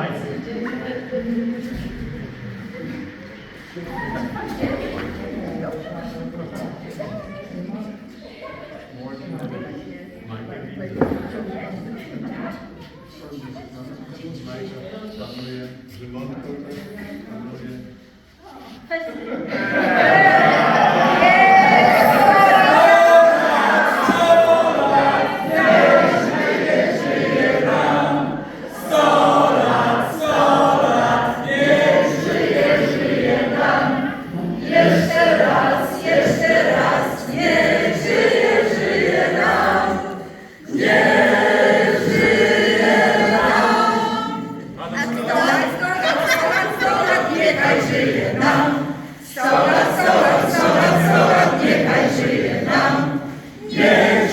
life. Dan wil je de man kopen.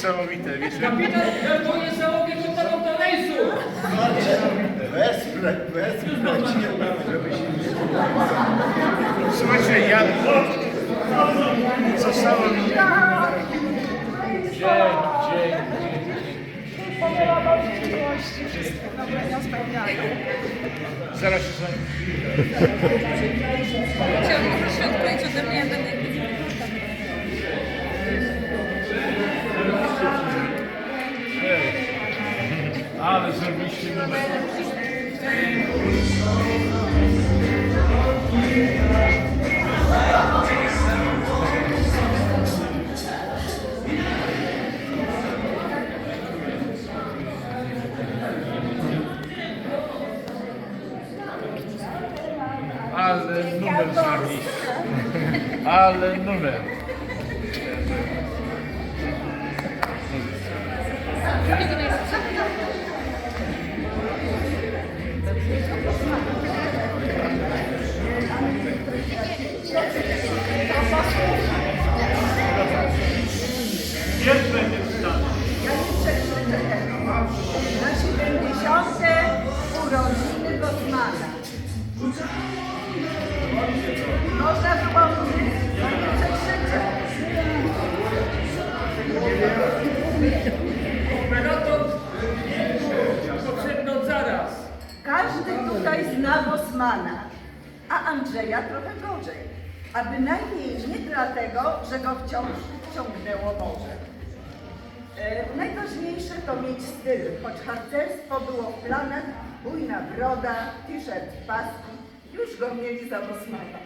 Niesamowite, wiecie? Kapitan żartuje załogę komandanta rejsu! Wesprę, wesprę cię, żeby się nie Słuchajcie, ja... Zostało mi... Dzień, dzień, Zaraz się zajmę. Ale zrobiliście numer. Ale. Gdzie będzie wstane? Ja. Na 70. urodziny Bosmana. Można nie przeczytę. Operator potrzebny od zaraz. Każdy tutaj zna Bosmana, a Andrzeja trochę gorzej. A bynajmniej nie dlatego, że go wciąż ciągnęło morze. E, najważniejsze to mieć styl, choć harcerstwo było w planach, bujna broda, t-shirt, paski, już go mieli za Bosmana.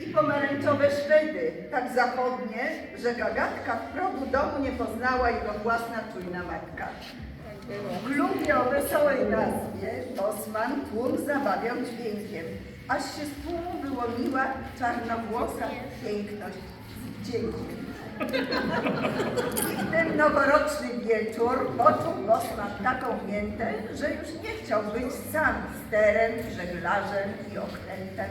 I pomarańczowe Szwedy, tak zachodnie, że gagatka w progu domu nie poznała jego własna czujna matka. W klubie o wesołej nazwie Bosman tłum zabawiał dźwiękiem, aż się z tłumu wyłoniła czarnowłosa piękność dzięki. I w ten noworoczny wieczór poczuł Bosman taką miętę, że już nie chciał być sam sterem, żeglarzem i okrętem.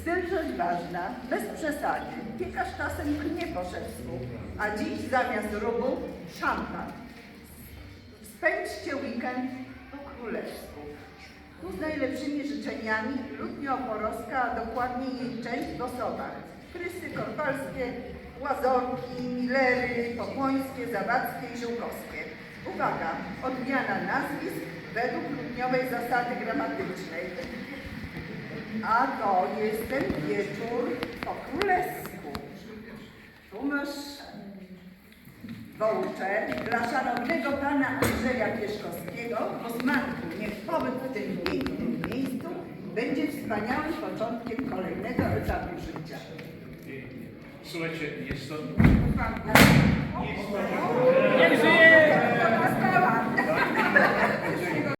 Styl rzecz ważna, bez przesady. Piekarz czasem pchnie po szewsku, a dziś zamiast rubu szampan. Spędźcie weekend po królewsku. Tu z najlepszymi życzeniami Ludmia Oporowska, a dokładnie jej część w osobach. Krysy Korpalskie, Łazorki, Millery, Popłońskie, Zawadzkie i Żółkowskie. Uwaga, odmiana nazwisk według ludniowej zasady gramatycznej. A to jest ten wieczór po królewsku. Tu masz voucher dla szanownego pana Andrzeja Pieszkowskiego, Osmanku. Niech pobyt w tym pięknym miejscu będzie wspaniałym początkiem kolejnego etapu życia. Słuchajcie, jest to... Niech żyje